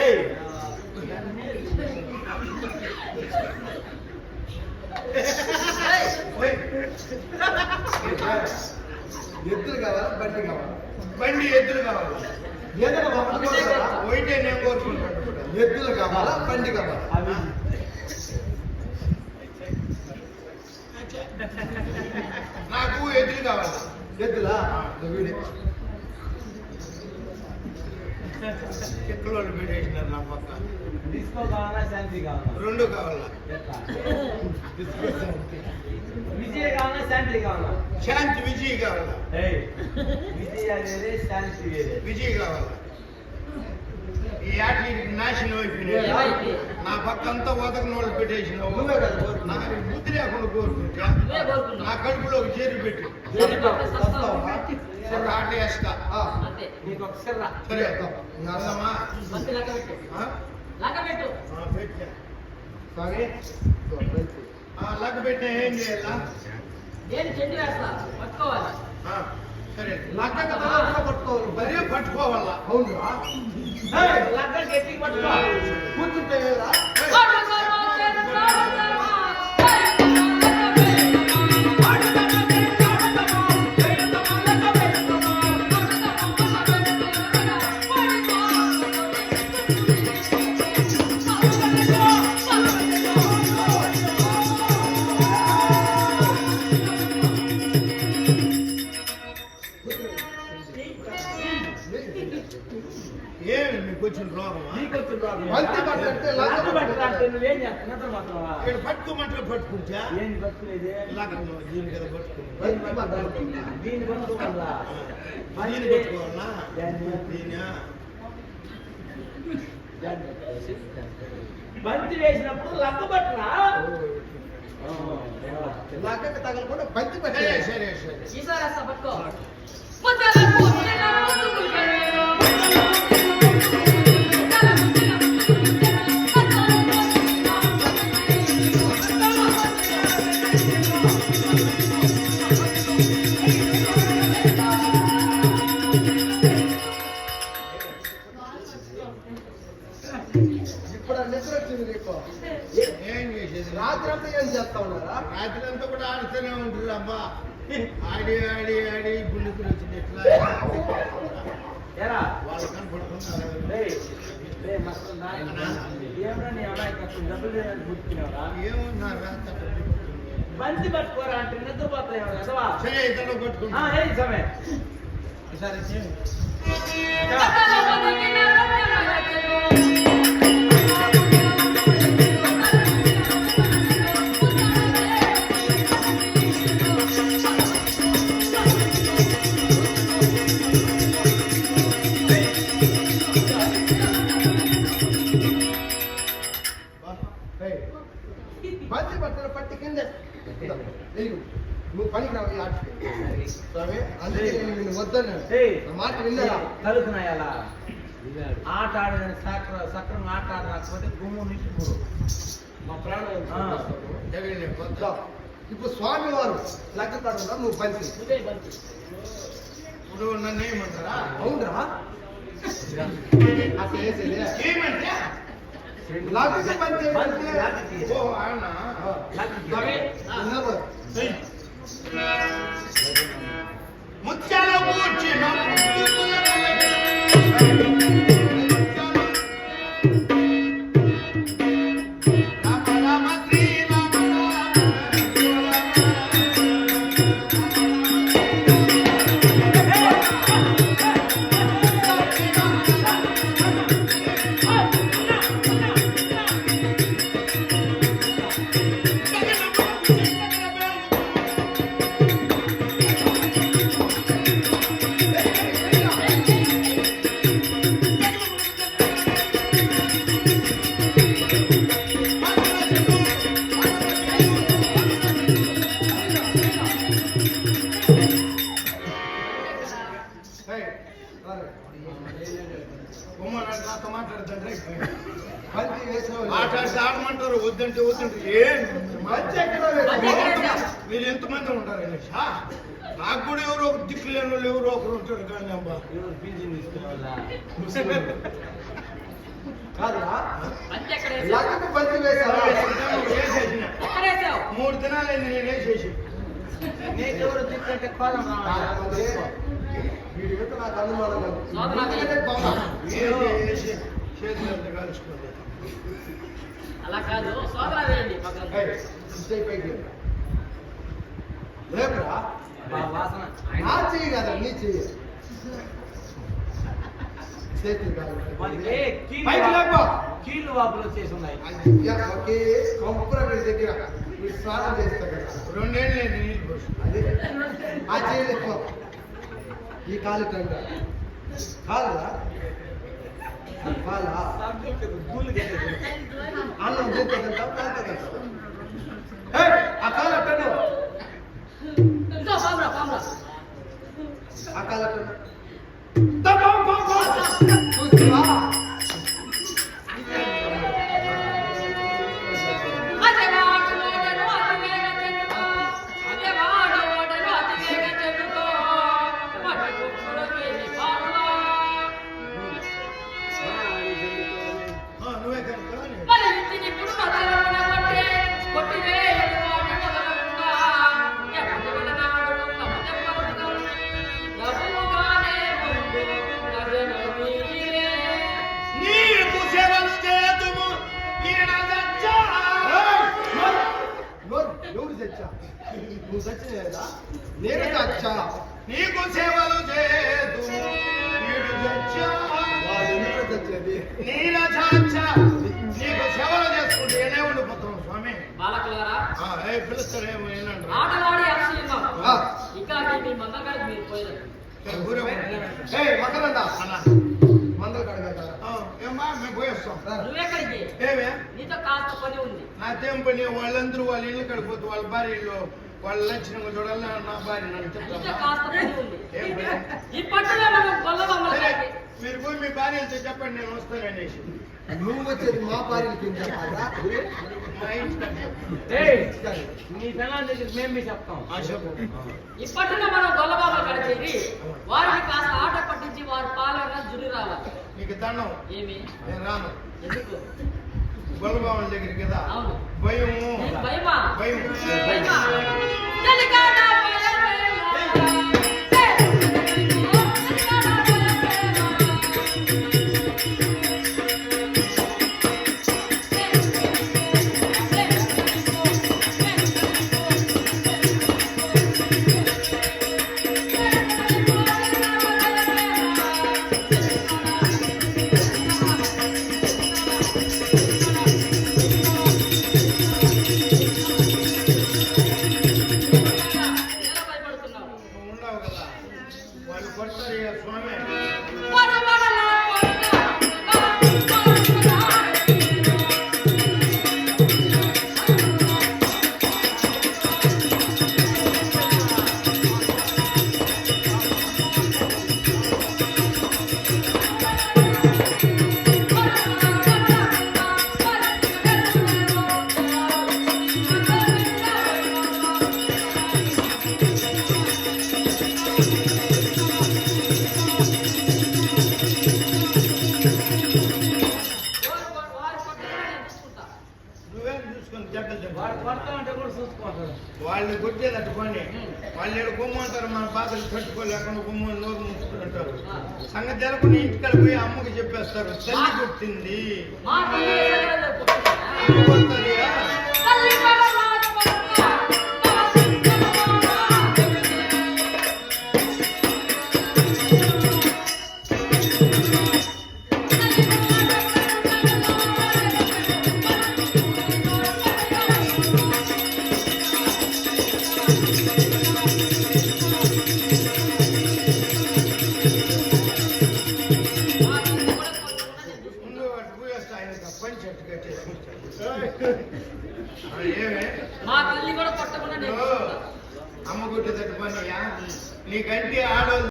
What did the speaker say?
ఏయ్ ఓయ్, ఎద్దులు కావాలా బండి కావాలా బండి ఎద్దులు కావాలి ఏదైనా ఒకటి కోరుతారా? పోయితే నేను కోరుకుంటాను కూడా. ఎద్దులు కావాలా బండి కావాలా అవి నాకు ఎద్దులు కావాలి ఎద్దులా ఇదిగో వీడే. ఎక్కడ పెట్టేసినారు నా పక్క డిస్కో కావాలా శాంతి కావాలా రెండు కావాలా ఎట్లా? విజయ్ కావాలా శాంతి కావాలా శాంతి విజయ్ కావాలా ఏయ్, విజయ్ వేరే శాంతి వేరే విజయ్ కావాలా ఈ యాటికి నాశనం అయిపోయినాయి ఏమైంది? నా పక్క అంతా ఉదకన వాళ్ళు పెట్టేసినావు నువ్వే కదా కోరుకున్నావు. నాకు బుద్ధి లేకుండా కోరుకుంటా నువ్వే కోరుకున్నావు. నా కడుపులో ఒక చేరు పెట్టు వస్తావా? ఒక ఆట వేస్తా ఆ, అంతే నీకు ఒక సిర్ర. సరే అందమా మంచి లెక్క పెట్టు? లెక్క పెట్టు. ఆ, లెక్క పెట్టినా ఏం చేయాలా? నేను చెండు వేస్తా పట్టుకోవాలి. సరే. పట్టుకోవాలి. బండి. పట్టుకోవాలా? అవునురా ఏయ్, లగ్గ గట్టిగా పట్టుకో. నువ్వేం చేస్తున్నావు మాత్రమా ఇక్కడ పట్టుకోమంటే పట్టుకుంటా. ఏంది పట్టుకునేది? దీని కదా బంతి పట్టు. దీన్ని పట్టుకోవాలా? దీన్ని పట్టుకోవాలా? దాన్ని దీనా బంతి వేసినప్పుడు లగ్గ పట్టురా? లగ్గక తగలకుండా బంతి పట్టే సరే సరే పట్టుకో. రాత్రి అంతా కూడా ఆడుతూనే ఉంటుంది అబ్బా. ఆడి ఆడి ఆడి గుండెకులు వచ్చింది. ఎట్లా? వాళ్ళు కనపడుతున్నారు? ఏమన్నారా బంతి పట్టుకోరా అంటే నిద్రపోతాయేమో కదవా సరే ఇతను పట్టుకుంటా. సమయ సరే బంతి పట్టుకుని పట్టి కింద వెళ్ళు. నువ్వు పనికి రావు ఈ ఆటకి స్వామి అందుకే నేను నిన్ను వద్దన్నాను ఏయ్. నా మాట విన్నారా కలుగుతున్నాయలా ఆట ఆడదని సక్ర సక్రంగా ఆట ఆడకపోతే గుమ్ము నుంచి మూడు మా ప్రాణం ఆ. జగన్ రా. ఇప్పుడు స్వామి వారు లగ్గతాడు నువ్వు బంతి నువ్వే బంతి ఇప్పుడు నన్ను ఏమంటారా అవునరా అసలు వేసేదే ఏమంటే లగ్గ బంతి బంతి అంటే లాగితే. ఓ ఆయన లాగితే. ఎంతమంది ఉంటారు నాకు కూడా ఎవరో ఒక దిక్కు లేని వాళ్ళు ఎవరో ఒకరు ఉంటారు కానీ అబ్బా. వేసావు. మూడు దినాలైంది నేను వేసేసి నీకెవరు నాకు అనుమానం చేతులంతా కలుసుకోండి అలా కాదు సోదరా వేయండి పక్కన. వాసన నా చెయ్యి కదా నీ చెయ్యి. కీళ్ళు వాపులు వచ్చేసి ఉన్నాయి. ఒకే కొంపర వీడి దగ్గర స్నానం కదా. రెండేళ్ళు నీళ్ళు అదే. ఆ ఎక్కువ ఈ కాలు కంట కాలురా? కాలా? అన్నం కాలుతుందంట ఏయ్, ఆ కాలు ఆ కాలు నీకు సేవలు నీల చాచా. నీకు సేవలు చేసుకుంటే ఏనే ఉండిపోతాం స్వామి. బాలకులారా ఆ, ఏ పిలుస్తారేమో ఏనంటారు. ఆటలాడి ఇంకా మీ మందకాడికి మీరు పోయినారు ఏయ్ మకరంద అన్న. మందలు కడగతారా ఆ, ఏమ్మా మేము పోయేస్తాం. నువ్వెక్కడికి? ఏమే? నీతో కాస్త పని ఉంది. నాకేం పని? వాళ్ళందరూ వాళ్ళ ఇల్లు కడిపోతే వాళ్ళ భార్య ఇల్లు వాళ్ళ లక్షణంగా చూడాలి నా భార్య నన్ను మీరు పోయి మీ భార్యలతో చెప్పండి నేను వస్తాననేసి నువ్వు వచ్చేది మా భార్యకి నీ పిల్లల దగ్గర మేము మీ చెప్తాం. మనం గొల్లబొమ్మల కాడ చేరి వారిని కాస్త ఆట పట్టించి వారి పాలన జురి రావాలి. నీకు దండం. ఏమి? నేను రాను. ఎందుకు? గొల్లబావుల దగ్గరికి కదా అవును. భయము. నీకు భయమా? భయం వాళ్ళు కొడతారు ఇక స్వామి వడవడలా వాళ్ళని కొట్టేదట్టు పని వాళ్ళు ఇక్కడ గుమ్మంటారు మన బాధలు తట్టుకోలేకుండా గుమ్మ నోరు ముసుకుంటారు సంగతి తెలకుండా ఇంటికాడ పోయి అమ్మకి చెప్పేస్తారు. తల్లి కొట్టింది